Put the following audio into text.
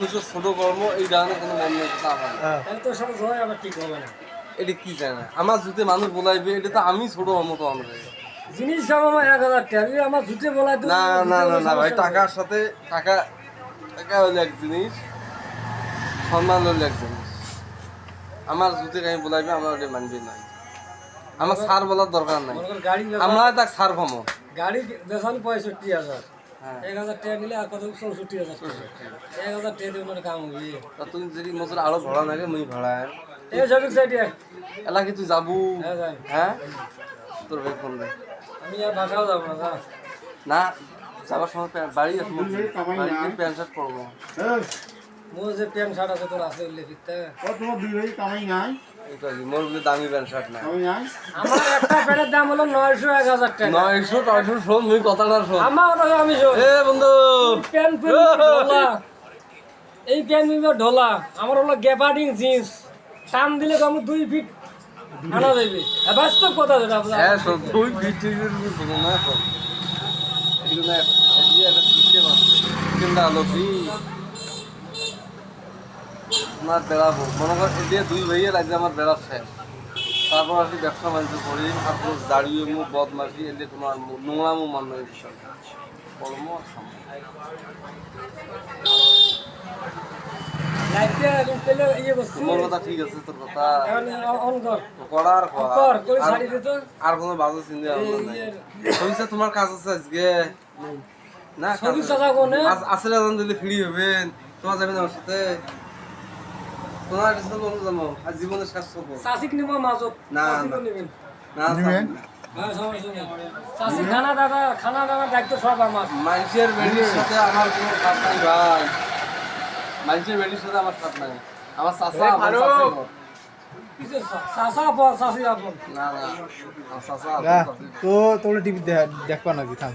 ছোট কর্ম এই কোনো মন। হ্যাঁ সব জয় আবার ঠিক হবে না। এটা কি জানে? আমার জুতে মানুষ বলাইবে এটা তো আমি ছোট মতো আমরা জিনিস দাম আমার এক হাজার টাকা আমার জুতে বলাই না না না না ভাই টাকার সাথে টাকা টাকা হলো এক জিনিস সম্মান হলো এক জিনিস। আমার জুতে আমি বলাইবে আমরা ওটা মানবি না। আমার সার বলার দরকার নাই। আমরা তাক সার পাবো গাড়ি বেচানো পঁয়ষট্টি হাজার। এক হাজার টাকা নিলে আর কত? চৌষট্টি হাজার টাকা। এক হাজার টাকা দিয়ে ওনার কাম হবে। তুই যদি মোচর আরও ভাড়া লাগে মুই ভাড়া। এই সবিক সাইডে এলা কি তুই যাবু? হ্যাঁ হ্যাঁ? তোর ভাই ফোন দে আমি আর বাসাও যাব না না যাবার সময় বাড়ি আসব বাড়িতে প্যান্ট শার্ট পরবো। মোর যে প্যান্ট শার্ট আছে তোর আছে উল্লেখ ফিরতে তোমার দুই ভাই কামাই নাই। মোর বলে দামি প্যান্ট শার্ট না কামাই নাই। আমার একটা প্যান্টের দাম হলো নয়শো এক হাজার টাকা। নয়শো নয়শো শোন মুই কথাটা শোন আমার কথা আমি শোন এ বন্ধু। প্যান্ট ঢোলা। এই প্যান্ট পিনবি ঢোলা। আমার হলো গ্যাপার্ডিং জিন্স। টান দিলে তো আমি দুই ফিট আনা যাইবে। এ বাস্তব কথা যেটা আপনার হ্যাঁ শোন তুই বিটির শোনো না শোন এগুলো না এগুলো সিস্টেম আছে। সিস্টেমটা হলো কি তোমার বেড়াবো মনে কর এদিকে দুই ভাইয়ের আগে আমার বেড়া শেষ তারপর আর কি ব্যবসা বাণিজ্য করি তারপর দাঁড়িয়ে মুখ বদমাসি এলে কোনো আর মু- নোংরামো মান্য বিষয় কর্ম আর সম্মান। লাইফে এখন পেলে ইয়ে করছি তোমার কথা ঠিক আছে তোর কথা। এখন অন কর করার কর করে ছাড়ি দিত আর কোনো বাজে চিন্তা ভাবনা নাই। তোমার কাজ আছে আজকে। না কোনে আসলে দিলে ফ্রি হবেন তোমার যাবেন আমার সাথে তোমার সাথে বলব আর করব। নিব মাজত না, না। নিবেন? না হ্যাঁ খানা দাদা খানা দানা দায়িত্ব সব আমার। মানুষের বেডির সাথে আমার কোনো সাথ নাই ভাই। মানুষের বেডির সাথে আমার সাথ নাই। আমার চাষা আমার। কিছু। তো টিভি দেখবা নাকি থাম।